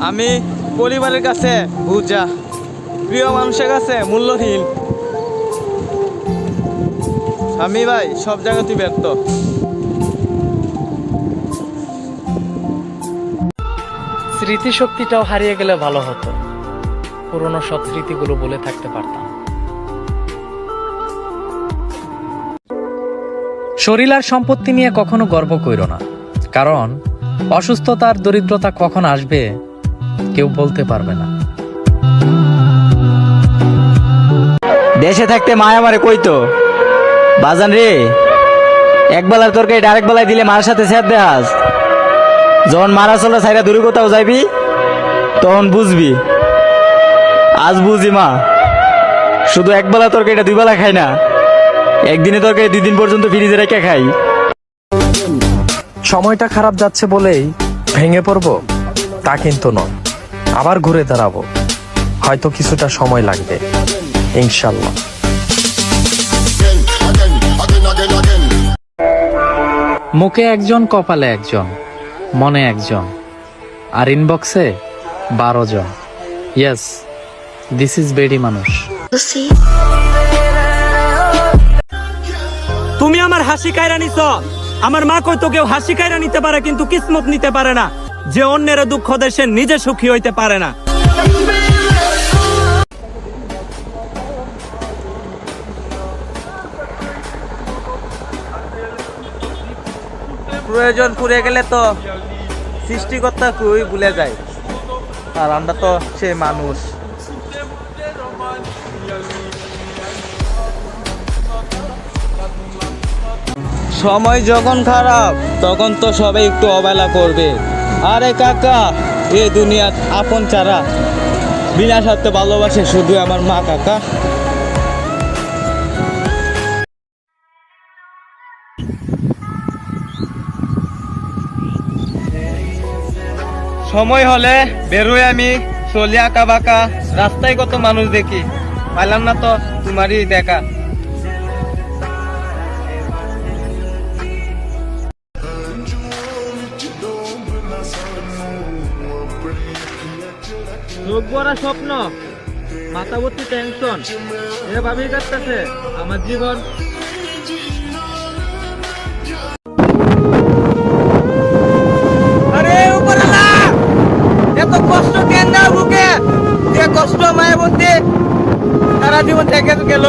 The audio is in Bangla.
আমি পরিবারের কাছে বুঝা। প্রিয় মানুষের কাছে মূল্যহীন। আমি ভাই, সব জায়গাতেই ব্যর্থ। স্মৃতিশক্তিটাও হারিয়ে গেলে ভালো হতো। পুরনো সব স্মৃতিগুলো বলে থাকতে পারতাম। শরীর আর সম্পত্তি নিয়ে কখনো গর্ব কইরো না। কারণ অসুস্থতার দরিদ্রতা কখন আসবে কেউ বলতে পারবে না। দেশে থাকতে মায়া মারে কইতো বাজান রে এক বেলার তরকারি আরেক বেলায় দিলে মার সাথে স্যার দেহাস যখন মারা চলে সাইরা দূরে কোথাও যাইবি তখন বুঝবি। আজ বুঝি মা শুধু এক বেলা তরকারিটা দুই বেলা খাই না একদিনে তরকারি দুই দিন পর্যন্ত ফ্রিজে রেখে খাই। সময়টা খারাপ যাচ্ছে বলেই ভেঙে পড়ব তা কিন্তু নয়। আবার ঘুরে দাঁড়াবো। হয়তো কিছুটা সময় লাগবে। ইনশাল্লাহ মুখে একজন কপালে একজন মনে একজন আর ইনবক্সে বারো জন। ইয়েস দিস ইজ বেডি মানুষ। তুমি আমার হাসি কায়রা নিছ। আমার মা কইতো কেউ হাসি কায়রা নিতে পারে কিন্তু কিসমত নিতে পারে না। যে অন্যের দুঃখ দেশে নিজে সুখী হইতে পারে না। প্রয়োজন পুড়ে গেলে তো সৃষ্টিকর্তা খুবই ভুলে যায়। আর আমরা তো সেই মানুষ। সময় যখন খারাপ, তখন তো সবাই একটু অবহেলা করবে। আরে কাকা, এ দুনিয়ার আপন চারা। বিনা স্বার্থে ভালোবাসে শুধু আমার মা কাকা। সময় হলে বেরোয় আমি, চলি আঁকা বাঁকা, রাস্তায় কত মানুষ দেখি। পাইলাম না তো তোমারই দেখা। চোখ ভরা স্বপ্ন মাথা ভর্তি টেনশন এ ভাবেই কাটতেছে আমার জীবন। কষ্ট মায়ের মধ্যে সারা জীবন থেকে গেল।